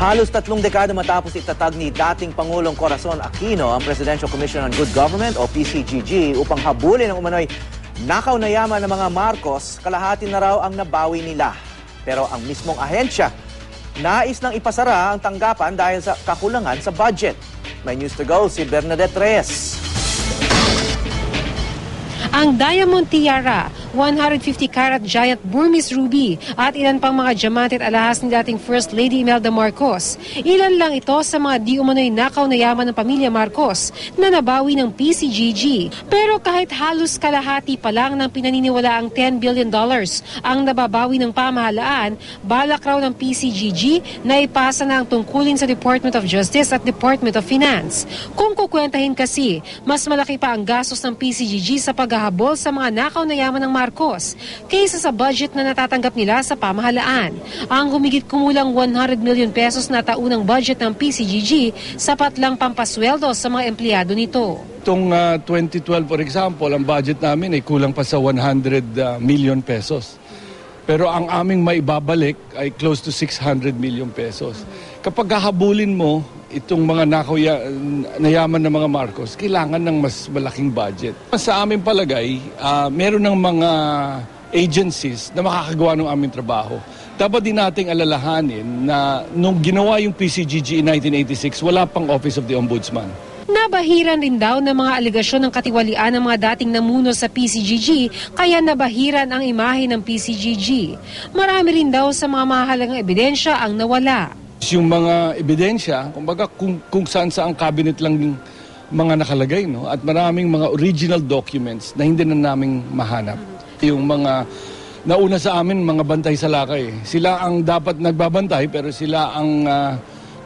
Halos tatlong dekada matapos itatag ni dating Pangulong Corazon Aquino ang Presidential Commission on Good Government o PCGG upang habulin ang umano'y nakaw na yaman ng mga Marcos, kalahati na raw ang nabawi nila. Pero ang mismong ahensya, nais nang ipasara ang tanggapan dahil sa kakulangan sa budget. May news to go si Bernadette Reyes. Ang Diamond Tiara, 150 carat giant Burmese ruby at ilan pang mga diamante at alahas ni dating First Lady Imelda Marcos. Ilan lang ito sa mga di umano'y nakaw na yaman ng pamilya Marcos na nabawi ng PCGG. Pero kahit halos kalahati pa lang ng pinaniniwala ang 10 billion dollars ang nababawi ng pamahalaan, balak raw ng PCGG na ipasa na ang tungkulin sa Department of Justice at Department of Finance. Kung kukwentahin kasi, mas malaki pa ang gastos ng PCGG sa paghahabol sa mga nakaw na yaman ng Marcos kaysa sa budget na natatanggap nila sa pamahalaan. Ang humigit kumulang 100 million pesos na taunang budget ng PCGG sapat lang pampasweldo sa mga empleyado nito. Itong ah, 2012, for example, ang budget namin ay kulang pa sa 100 ah, million pesos. Pero ang aming maibabalik ay close to 600 million pesos. Kapag hahabulin mo itong mga nakuya, nayaman ng mga Marcos, kailangan ng mas malaking budget. Sa aming palagay, ah, meron ng mga agencies na makakagawa ng aming trabaho. Dapat din nating alalahanin na nung ginawa yung PCGG in 1986, wala pang Office of the Ombudsman. Nabahiran rin daw ng mga aligasyon ng katiwalian ng mga dating namuno sa PCGG kaya nabahiran ang imahe ng PCGG. Marami rin daw sa mga mahalagang ebidensya ang nawala. Yung mga ebidensya, kumbaga kung, kung saan sa ang cabinet lang mga nakalagay, no? At maraming mga original documents na hindi na naming mahanap. Yung mga nauna sa amin, mga bantay sa lakay. Sila ang dapat nagbabantay pero sila ang ah,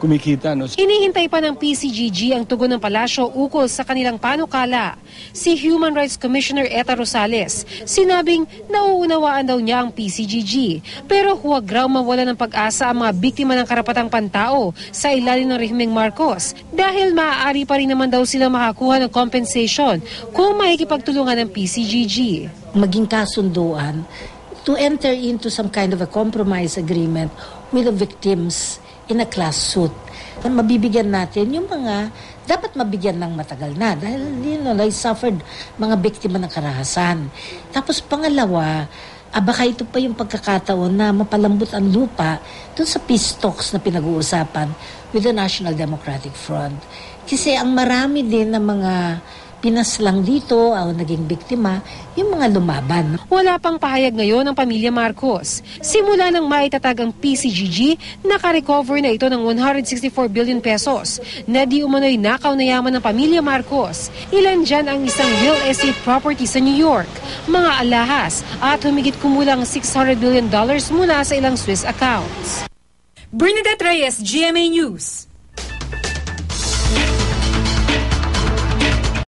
kumikita, no? Hinihintay pa ng PCGG ang tugon ng palasyo ukol sa kanilang panukala. Si Human Rights Commissioner Eta Rosales sinabing nauunawaan daw niya ang PCGG pero huwag raw mawala ng pag-asa ang mga biktima ng karapatang pantao sa ilalim ng rehimeng Marcos dahil maaari pa rin naman daw sila makakuha ng compensation kung makikipagtulungan ng PCGG. maging kasunduan to enter into some kind of a compromise agreement with the victims in a class suit. Mabibigyan natin yung mga dapat mabigyan ng matagal na dahil you know, they suffered mga biktima ng karahasan. Tapos pangalawa, ah, baka ito pa yung pagkakataon na mapalambot ang lupa dun sa peace talks na pinag-uusapan with the National Democratic Front. Kasi ang marami din ng mga pinaslang dito o naging biktima, yung mga lumaban. Wala pang pahayag ngayon ng pamilya Marcos. Simula nang maitatag ang PCGG, nakarecover na ito ng 164 billion pesos na di umano'y nakaw na yaman ng pamilya Marcos. Ilan dyan ang isang real estate property sa New York, mga alahas at humigit kumulang 600 billion dollars mula sa ilang Swiss accounts. Bernadette Reyes, GMA News.